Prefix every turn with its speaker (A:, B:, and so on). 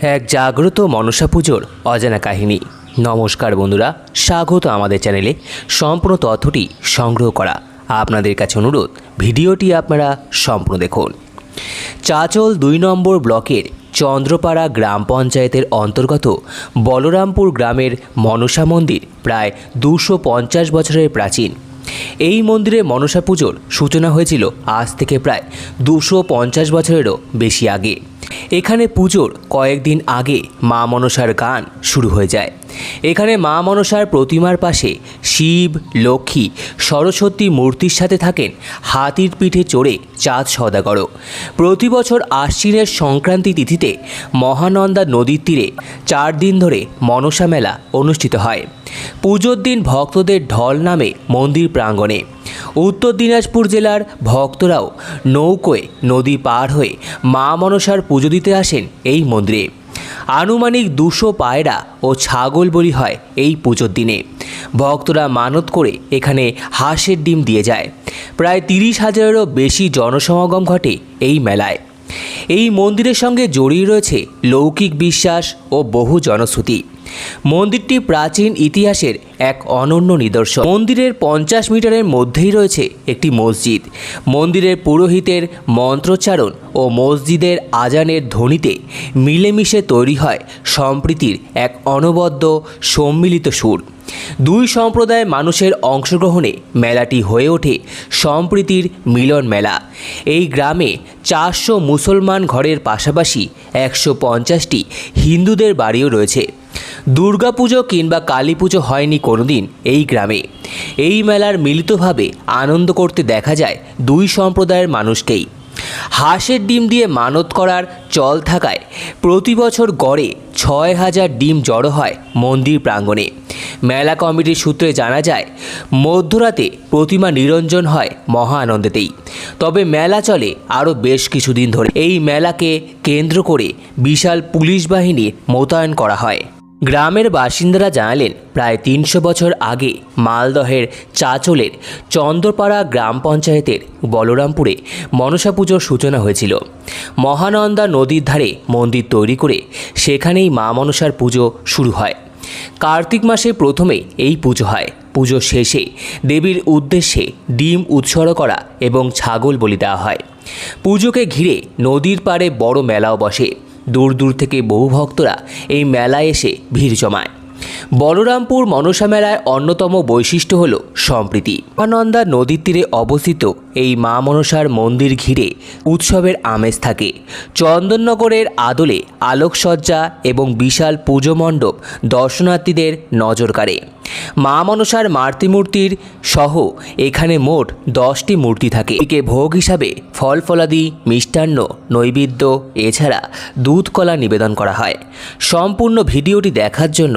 A: এক জাগ্রত মনসা পুজোর অজানা কাহিনী। নমস্কার বন্ধুরা, স্বাগত আমাদের চ্যানেলে সম্পূর্ণ তথ্যটি সংগ্রহ করা। আপনাদের কাছে অনুরোধ, ভিডিওটি আপনারা সম্পূর্ণ দেখুন। চাচল দুই নম্বর ব্লকের চন্দ্রপাড়া গ্রাম পঞ্চায়েতের অন্তর্গত বলরামপুর গ্রামের মনসা মন্দির প্রায় দুশো পঞ্চাশ বছরের প্রাচীন। এই মন্দিরে মনসা পুজোর সূচনা হয়েছিল আজ থেকে প্রায় দুশো পঞ্চাশ বছরেরও বেশি আগে। এখানে পুজোর কয়েকদিন আগে মা মনসার গান শুরু হয়ে যায়। এখানে মা মনসার প্রতিমার পাশে শিব, লক্ষ্মী, সরস্বতী মূর্তির সাথে থাকেন হাতির পিঠে চড়ে চাঁদ সদাগর প্রতি বছর আশ্বিনের সংক্রান্তি তিথিতে মহানন্দা নদীর তীরে চার দিন ধরে মনসা মেলা অনুষ্ঠিত হয়। পুজোর দিন ভক্তদের ঢল নামে মন্দির প্রাঙ্গণে। উত্তর দিনাজপুর জেলার ভক্তরাও নৌকোয় নদী পার হয়ে মা মনসার পুজো দিতে আসেন এই মন্দিরে। আনুমানিক দুশো পায়রা ও ছাগল বলি হয় এই পুজোর দিনে। ভক্তরা মানত করে এখানে হাঁসের ডিম দিয়ে যায়। প্রায় তিরিশ হাজারেরও বেশি জনসমাগম ঘটে এই মেলায়। এই মন্দিরের সঙ্গে জড়িয়ে রয়েছে লৌকিক বিশ্বাস ও বহু জনশ্রুতি। মন্দিরটি প্রাচীন ইতিহাসের এক অনন্য নিদর্শন। মন্দিরের পঞ্চাশ মিটারের মধ্যেই রয়েছে একটি মসজিদ। মন্দিরের পুরোহিতের মন্ত্রোচ্চারণ ও মসজিদের আজানের ধ্বনিতে মিলেমিশে তৈরি হয় সম্প্রীতির এক অনবদ্য সম্মিলিত সুর। দুই সম্প্রদায়ের মানুষের অংশগ্রহণে মেলাটি হয়ে ওঠে সম্প্রীতির মিলন মেলা। এই গ্রামে চারশো মুসলমান ঘরের পাশাপাশি একশো পঞ্চাশটি হিন্দুদের বাড়িও রয়েছে। দুর্গাপুজো কিংবা কালী পুজো হয়নি কোনোদিন এই গ্রামে। এই মেলার মিলিতভাবে আনন্দ করতে দেখা যায় দুই সম্প্রদায়ের মানুষকেই। হাঁসের ডিম দিয়ে মানত করার চল থাকায় প্রতি বছর গড়ে ছয় হাজার ডিম জড়ো হয় মন্দির প্রাঙ্গণে। মেলা কমিটির সূত্রে জানা যায়, মধ্যরাতে প্রতিমা নিরঞ্জন হয় মহা আনন্দেতেই তবে মেলা চলে আরও বেশ কিছুদিন ধরে। এই মেলাকে কেন্দ্র করে বিশাল পুলিশ বাহিনী মোতায়েন করা হয়। গ্রামের বাসিন্দারা জানালেন, প্রায় তিনশো বছর আগে মালদহের চাচলের চন্দ্রপাড়া গ্রাম পঞ্চায়েতের বলরামপুরে মনসা পুজোর সূচনা হয়েছিল। মহানন্দা নদীর ধারে মন্দির তৈরি করে সেখানেই মা মনসার পুজো শুরু হয়। কার্তিক মাসে প্রথমে এই পুজো হয়। পুজো শেষে দেবীর উদ্দেশ্যে ডিম উৎসর্গ করা এবং ছাগল বলি দেওয়া হয়। পুজোকে ঘিরে নদীর পাড়ে বড় মেলাও বসে। দূর দূর থেকে বহু ভক্তরা এই মেলায় এসে ভিড় জমায়। বলরামপুর মনসা মেলায় অন্যতম বৈশিষ্ট্য হল সম্প্রীতি। মহানন্দা নদীর তীরে অবস্থিত এই মা মনসার মন্দির ঘিরে উৎসবের আমেজ থাকে। চন্দননগরের আদলে আলোকসজ্জা এবং বিশাল পুজো মণ্ডপ দর্শনার্থীদের নজর কাড়ে। মা মনসার মাতৃমূর্তির সহ এখানে মোট দশটি মূর্তি থাকে। একে ভোগ হিসাবে ফল ফলাদি, মিষ্টান্ন, নৈবেদ্য, এছাড়া দুধ কলা নিবেদন করা হয়। সম্পূর্ণ ভিডিওটি দেখার জন্য